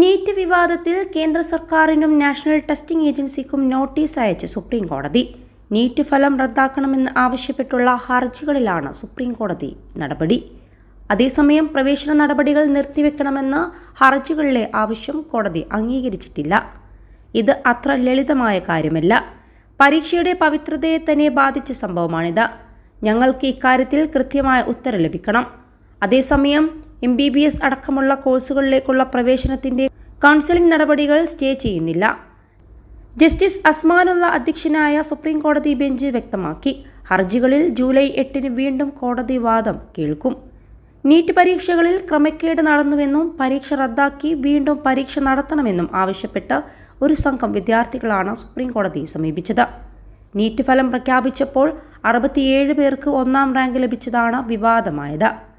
NEET വിവാദത്തിൽ കേന്ദ്ര സർക്കാരിനും നാഷണൽ ടെസ്റ്റിംഗ് ഏജൻസിക്കും നോട്ടീസ് അയച്ച് സുപ്രീം കോടതി. നീറ്റ് ഫലം റദ്ദാക്കണമെന്ന് ആവശ്യപ്പെട്ടുള്ള ഹർജികളിലാണ് സുപ്രീം കോടതി നടപടി. അതേസമയം പ്രവേശന നടപടികൾ നിർത്തിവെക്കണമെന്ന ഹർജികളിലെ ആവശ്യം കോടതി അംഗീകരിച്ചിട്ടില്ല. ഇത് അത്ര ലളിതമായ കാര്യമല്ല. പരീക്ഷയുടെ പവിത്രതയെ തന്നെ ബാധിച്ച സംഭവമാണിത്. ഞങ്ങൾക്ക് ഇക്കാര്യത്തിൽ കൃത്യമായ ഉത്തരം ലഭിക്കണം. അതേസമയം എം ബി ബി എസ് അടക്കമുള്ള കോഴ്സുകളിലേക്കുള്ള പ്രവേശനത്തിന്റെ കൗൺസിലിംഗ് നടപടികൾ സ്റ്റേ ചെയ്യുന്നില്ല. ജസ്റ്റിസ് അസ്മാനുള്ള അധ്യക്ഷനായ സുപ്രീം കോടതി ബെഞ്ച് വ്യക്തമാക്കി. ഹർജികളിൽ ജൂലൈ എട്ടിന് വീണ്ടും കോടതി വാദം കേൾക്കും. നീറ്റ് പരീക്ഷകളിൽ ക്രമക്കേട് നടന്നുവെന്നും പരീക്ഷ റദ്ദാക്കി വീണ്ടും പരീക്ഷ നടത്തണമെന്നും ആവശ്യപ്പെട്ട് ഒരു സംഘം വിദ്യാർത്ഥികളാണ് സുപ്രീം കോടതിയെ സമീപിച്ചത്. നീറ്റ് ഫലം പ്രഖ്യാപിച്ചപ്പോൾ അറുപത്തിയേഴ് പേർക്ക് ഒന്നാം റാങ്ക് ലഭിച്ചതാണ് വിവാദമായത്.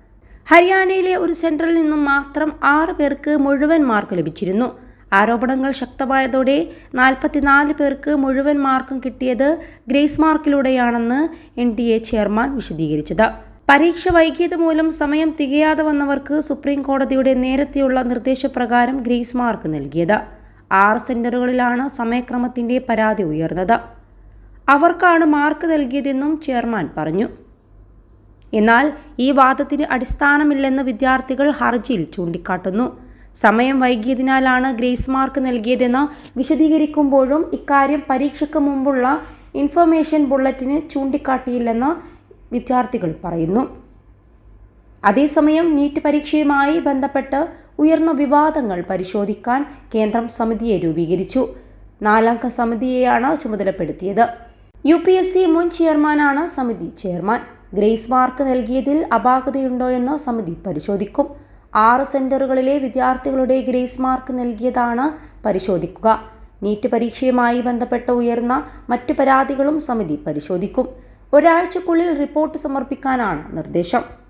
ഹരിയാനയിലെ ഒരു സെന്ററിൽ നിന്നും മാത്രം ആറ് പേർക്ക് മുഴുവൻ മാർക്ക് ലഭിച്ചിരുന്നു. ആരോപണങ്ങൾ ശക്തമായതോടെ നാൽപ്പത്തിനാല് പേർക്ക് മുഴുവൻ മാർക്കും കിട്ടിയത് ഗ്രേസ് മാർക്കിലൂടെയാണെന്ന് എൻ ഡി എ ചെയർമാൻ വിശദീകരിച്ചത്. പരീക്ഷ വൈകിയത് മൂലം സമയം തികയാതെ വന്നവർക്ക് സുപ്രീം കോടതിയുടെ നേരത്തെയുള്ള നിർദ്ദേശപ്രകാരം ഗ്രേസ് മാർക്ക് നൽകിയത്. ആറ് സെന്ററുകളിലാണ് സമയക്രമത്തിന്റെ പരാതി ഉയർന്നത്. അവർക്കാണ് മാർക്ക് നൽകിയതെന്നും ചെയർമാൻ പറഞ്ഞു. എന്നാൽ ഈ വാദത്തിന് അടിസ്ഥാനമില്ലെന്ന് വിദ്യാർത്ഥികൾ ഹർജിയിൽ ചൂണ്ടിക്കാട്ടുന്നു. സമയം വൈകിയതിനാലാണ് ഗ്രേസ് മാർക്ക് നൽകിയതെന്ന് വിശദീകരിക്കുമ്പോഴും ഇക്കാര്യം പരീക്ഷയ്ക്ക് മുമ്പുള്ള ഇൻഫർമേഷൻ ബുള്ളറ്റിന് ചൂണ്ടിക്കാട്ടിയില്ലെന്ന് വിദ്യാർത്ഥികൾ പറയുന്നു. അതേസമയം നീറ്റ് പരീക്ഷയുമായി ബന്ധപ്പെട്ട് ഉയർന്ന വിവാദങ്ങൾ പരിശോധിക്കാൻ കേന്ദ്രം സമിതിയെ രൂപീകരിച്ചു. നാലംഗ സമിതിയെയാണ് ചുമതലപ്പെടുത്തിയത്. യു പി എസ് സി മുൻ ചെയർമാനാണ് സമിതി ചെയർമാൻ. ഗ്രേസ് മാർക്ക് നൽകിയതിൽ അപാകതയുണ്ടോ എന്ന് സമിതി പരിശോധിക്കും. ആറ് സെന്ററുകളിലെ വിദ്യാർത്ഥികളുടെ ഗ്രേസ് മാർക്ക് നൽകിയതാണ് പരിശോധിക്കുക. നീറ്റ് പരീക്ഷയുമായി ബന്ധപ്പെട്ട ഉയർന്ന മറ്റു പരാതികളും സമിതി പരിശോധിക്കും. ഒരാഴ്ചക്കുള്ളിൽ റിപ്പോർട്ട് സമർപ്പിക്കാനാണ് നിർദ്ദേശം.